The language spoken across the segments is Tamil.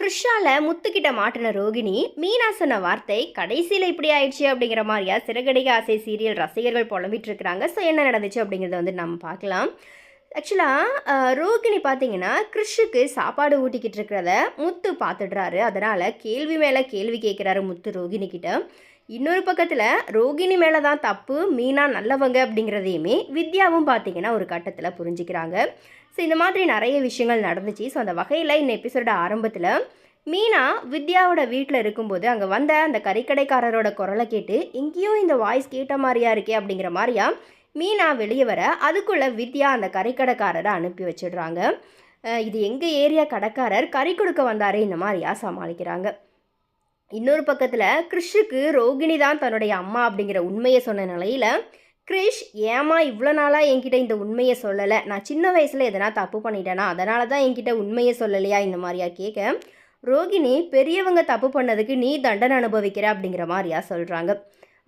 கிருஷால முத்துக்கிட்ட மாட்டின ரோகிணி மீனா சொன்ன வார்த்தை கடைசியில் இப்படி ஆயிடுச்சு அப்படிங்கிற மாதிரியா சிறகடிக ஆசை சீரியல் ரசிகர்கள் புலம்பிட்டு இருக்கிறாங்க. ஸோ என்ன நடந்துச்சு அப்படிங்கிறத வந்து நம்ம பார்க்கலாம். ஆக்சுவலாக ரோகிணி பார்த்தீங்கன்னா கிறிஷுக்கு சாப்பாடு ஊட்டிக்கிட்டு இருக்கிறத முத்து பார்த்துடுறாரு அதனால் கேள்வி மேலே கேள்வி கேட்குறாரு முத்து ரோகிணி கிட்ட. இன்னொரு பக்கத்தில் ரோகிணி மேலே தான் தப்பு மீனா நல்லவங்க அப்படிங்கிறதையுமே வித்யாவும் பார்த்தீங்கன்னா ஒரு கட்டத்தில் புரிஞ்சுக்கிறாங்க. ஸோ இந்த மாதிரி நிறைய விஷயங்கள் நடந்துச்சு. ஸோ அந்த வகையில் இந்த எபிசோட ஆரம்பத்தில் மீனா வித்யாவோட வீட்டில் இருக்கும்போது அங்கே வந்த அந்த கறிக்கடைக்காரரோட குரலை கேட்டு எங்கேயோ இந்த வாய்ஸ் கேட்ட மாதிரியா இருக்கே? அப்படிங்கிற மாதிரியா மீனா வெளியே வர அதுக்குள்ளே வித்யா அந்த கறிக்கடைக்காரரை அனுப்பி வச்சிடுறாங்க. இது எங்கள் ஏரியா கடைக்காரர் கறி கொடுக்க வந்தாரே இந்த மாதிரியா சமாளிக்கிறாங்க. இன்னொரு பக்கத்தில் கிறிஷுக்கு ரோகிணி தான் தன்னுடைய அம்மா அப்படிங்கிற உண்மையை சொன்ன நிலையில் கிரிஷ் ஏமா இவ்வளோ நாளாக என்கிட்ட இந்த உண்மையை சொல்லலை? நான் சின்ன வயசில் எதனா தப்பு பண்ணிட்டேனா? அதனால தான் என்கிட்ட உண்மையை சொல்லலையா? இந்த மாதிரியா கேட்க ரோகிணி பெரியவங்க தப்பு பண்ணதுக்கு நீ தண்டனை அனுபவிக்கிற அப்படிங்கிற மாதிரியா சொல்கிறாங்க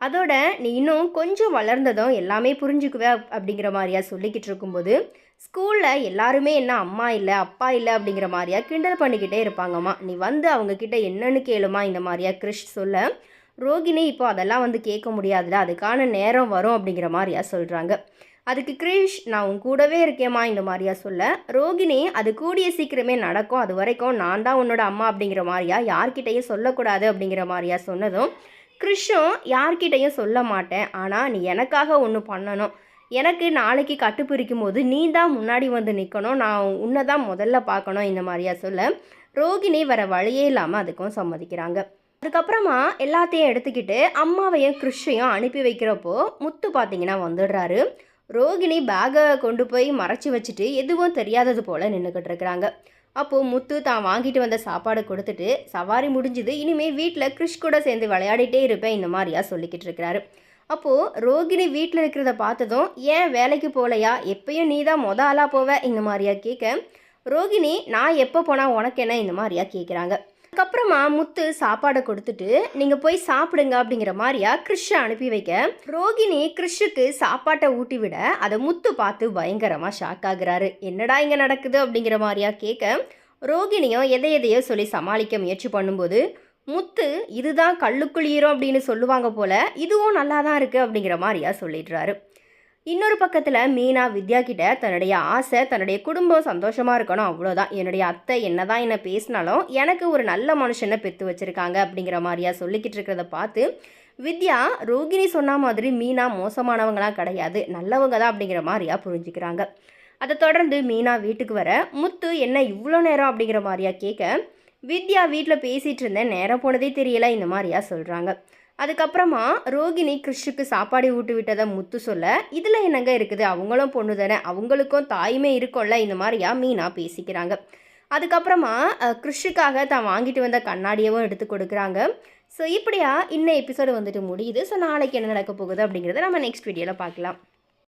அதோட நீ இன்னும் கொஞ்சம் வளர்ந்ததும் எல்லாமே புரிஞ்சுக்குவே அப்படிங்கிற மாதிரியா சொல்லிக்கிட்டு இருக்கும்போது ஸ்கூலில் எல்லாருமே என்ன அம்மா இல்லை அப்பா இல்லை அப்படிங்கிற மாதிரியா கிண்டல் பண்ணிக்கிட்டே இருப்பாங்கம்மா. நீ வந்து அவங்கக்கிட்ட என்னன்னு கேளுமா இந்த மாதிரியா கிறிஷ் சொல்ல ரோகிணி இப்போ அதெல்லாம் வந்து கேட்க முடியாதுல அதுக்கான நேரம் வரும் அப்படிங்கிற மாதிரியா சொல்கிறாங்க அதுக்கு கிரீஷ் நான் உன் கூடவே இருக்கேம்மா இந்த மாதிரியா சொல்ல ரோகிணி அது கூடிய சீக்கிரமே நடக்கும் அது வரைக்கும் நான் தான் உன்னோட அம்மா அப்படிங்கிற மாதிரியா யார்கிட்டையும் சொல்லக்கூடாது அப்படிங்கிற மாதிரியா சொன்னதும் கிருஷ்ணம் யார்கிட்டையும் சொல்ல மாட்டேன். ஆனால் நீ எனக்காக ஒன்று பண்ணணும். எனக்கு நாளைக்கு கட்டுப்பிரிக்கும் போது நீ தான் முன்னாடி வந்து நிற்கணும் நான் உன்னை தான் முதல்ல பார்க்கணும் இந்த மாதிரியா சொல்ல ரோகிணி வர வழியே இல்லாமல் அதுக்கும் சம்மதிக்கிறாங்க. அதுக்கப்புறமா எல்லாத்தையும் எடுத்துக்கிட்டு அம்மாவையும் கிறிஷையும் அனுப்பி வைக்கிறப்போ முத்து பார்த்தீங்கன்னா வந்துடுறாரு. ரோகிணி பேக்கை கொண்டு போய் மறைச்சி வச்சுட்டு எதுவும் தெரியாதது போல் நின்றுக்கிட்டு இருக்கிறாங்க. அப்போது முத்து தான் வாங்கிட்டு வந்த சாப்பாடு கொடுத்துட்டு சவாரி முடிஞ்சுது இனிமேல் வீட்டில் கிறிஷ் கூட சேர்ந்து விளையாடிட்டே இருப்பேன் இந்த மாதிரியா சொல்லிக்கிட்டு இருக்கிறாரு. அப்போது ரோகிணி வீட்டில் இருக்கிறத பார்த்ததும் ஏன் வேலைக்கு போகலையா எப்பயும் நீ தான் மொத ஆளாக போவ? இந்த மாதிரியா கேட்க ரோகிணி நான் எப்போ போனால் உனக்கு என்ன? இந்த மாதிரியா கேட்குறாங்க அதுக்கப்புறமா முத்து சாப்பாடை கொடுத்துட்டு நீங்கள் போய் சாப்பிடுங்க அப்படிங்கிற மாதிரியா கிறிஷை அனுப்பி வைக்க. ரோகிணி கிறிஷுக்கு சாப்பாட்டை ஊட்டி விட அதை முத்து பார்த்து பயங்கரமாக ஷாக் ஆகுறாரு. என்னடா இங்கே நடக்குது? அப்படிங்கிற மாதிரியா கேட்க ரோகிணியும் எதை எதையோ சொல்லி சமாளிக்க முயற்சி பண்ணும்போது முத்து இதுதான் கல்லுக்குள் அப்படின்னு சொல்லுவாங்க போல இதுவும் நல்லா தான் இருக்குது அப்படிங்கிற மாதிரியா சொல்லிடுறாரு. இன்னொரு பக்கத்தில் மீனா வித்யா கிட்ட தன்னுடைய ஆசை தன்னுடைய குடும்பம் சந்தோஷமாக இருக்கணும் அவ்வளோதான் என்னுடைய அத்தை என்ன தான் என்ன பேசினாலும் எனக்கு ஒரு நல்ல மனுஷனை பெற்று வச்சுருக்காங்க அப்படிங்கிற மாதிரியா சொல்லிக்கிட்டு இருக்கிறத பார்த்து வித்யா ரோகிணி சொன்ன மாதிரி மீனா மோசமானவங்களாம் கிடையாது நல்லவங்க தான் அப்படிங்கிற மாதிரியா புரிஞ்சுக்கிறாங்க. அதை தொடர்ந்து மீனா வீட்டுக்கு வர முத்து என்ன இவ்வளோ நேரம்? அப்படிங்கிற மாதிரியா கேட்க வித்யா வீட்டில் பேசிகிட்டு இருந்தேன் நேரம் போனதே தெரியல இந்த மாதிரியா சொல்கிறாங்க அதுக்கப்புறமா ரோகிணி கிறிஷுக்கு சாப்பாடு ஊட்டு விட்டதை முத்து சொல்ல இதில் என்னங்க இருக்குது? அவங்களும் பொண்ணு தானே. அவங்களுக்கும் தாய்மை இருக்கும்ல. இந்த மாதிரியா மீனா பேசிக்கிறாங்க. அதுக்கப்புறமா கிறிஷுக்காக தான் வாங்கிட்டு வந்த கண்ணாடியவும் எடுத்து கொடுக்குறாங்க. ஸோ இப்படியா இன்னும் எபிசோடு வந்துட்டு முடியுது. ஸோ நாளைக்கு என்ன நடக்க போகுது அப்படிங்கிறத நம்ம நெக்ஸ்ட் வீடியோவில் பார்க்கலாம்.